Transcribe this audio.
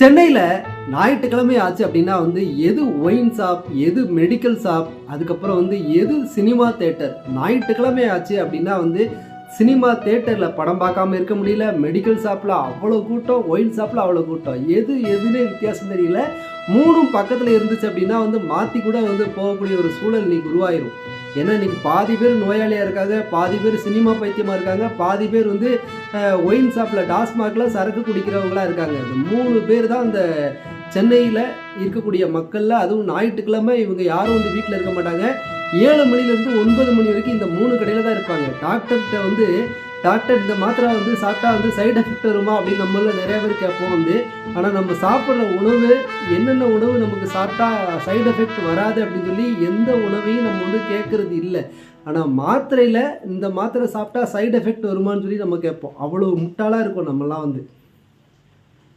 சென்னையில் ஞாயிற்றுக்கிழமை ஆச்சு அப்படின்னா வந்து எது ஒயின் ஷாப் எது மெடிக்கல் ஷாப் அதுக்கப்புறம் வந்து எது சினிமா தேட்டர் ஞாயிற்றுக்கிழமை ஆச்சு அப்படின்னா வந்து சினிமா தேட்டரில் படம் பார்க்காம இருக்க முடியல மெடிக்கல் ஷாப்பில் அவ்வளோ கூட்டம் ஒயின் ஷாப்பில் அவ்வளோ கூட்டம். எது எதுனே வித்தியாசம் தெரியல. மூணும் பக்கத்தில் இருந்துச்சு அப்படின்னா வந்து மாற்றி கூட வந்து போகக்கூடிய ஒரு சூழல் இன்னைக்கு உருவாயிரும். ஏன்னா இன்றைக்கி பாதி பேர் நோயாளியாக இருக்காங்க பாதி பேர் சினிமா பைத்தியமாக இருக்காங்க பாதி பேர் வந்து ஒயின் ஷாப்பில் டாஸ்மாகில் சரக்கு குடிக்கிறவங்களா இருக்காங்க. இந்த மூணு பேர் தான் அந்த சென்னையில் இருக்கக்கூடிய மக்களில் அதுவும் ஞாயிற்றுக்கிழமை இவங்க யாரும் வந்து வீட்டில் இருக்க மாட்டாங்க. ஏழு மணிலேருந்து ஒன்பது மணி வரைக்கும் இந்த மூணு கடையில் தான் இருப்பாங்க. டாக்டர்கிட்ட வந்து டாக்டர் இந்த மாத்திரை வந்து சாப்பிட்டா வந்து சைடு எஃபெக்ட் வருமா அப்படின்னு நம்மள நிறைய பேர் கேட்போம் வந்து. ஆனால் நம்ம சாப்பிட்ற உணவு என்னென்ன உணவு நமக்கு சாப்பிட்டா சைடு எஃபெக்ட் வராது அப்படின்னு சொல்லி எந்த உணவையும் நம்ம வந்து கேட்குறது இல்லை. ஆனால் மாத்திரையில் இந்த மாத்திரை சாப்பிட்டா சைடு எஃபெக்ட் வருமான்னு சொல்லி நம்ம கேட்போம். அவ்வளோ முட்டாளாக இருக்கும் நம்மலாம் வந்து.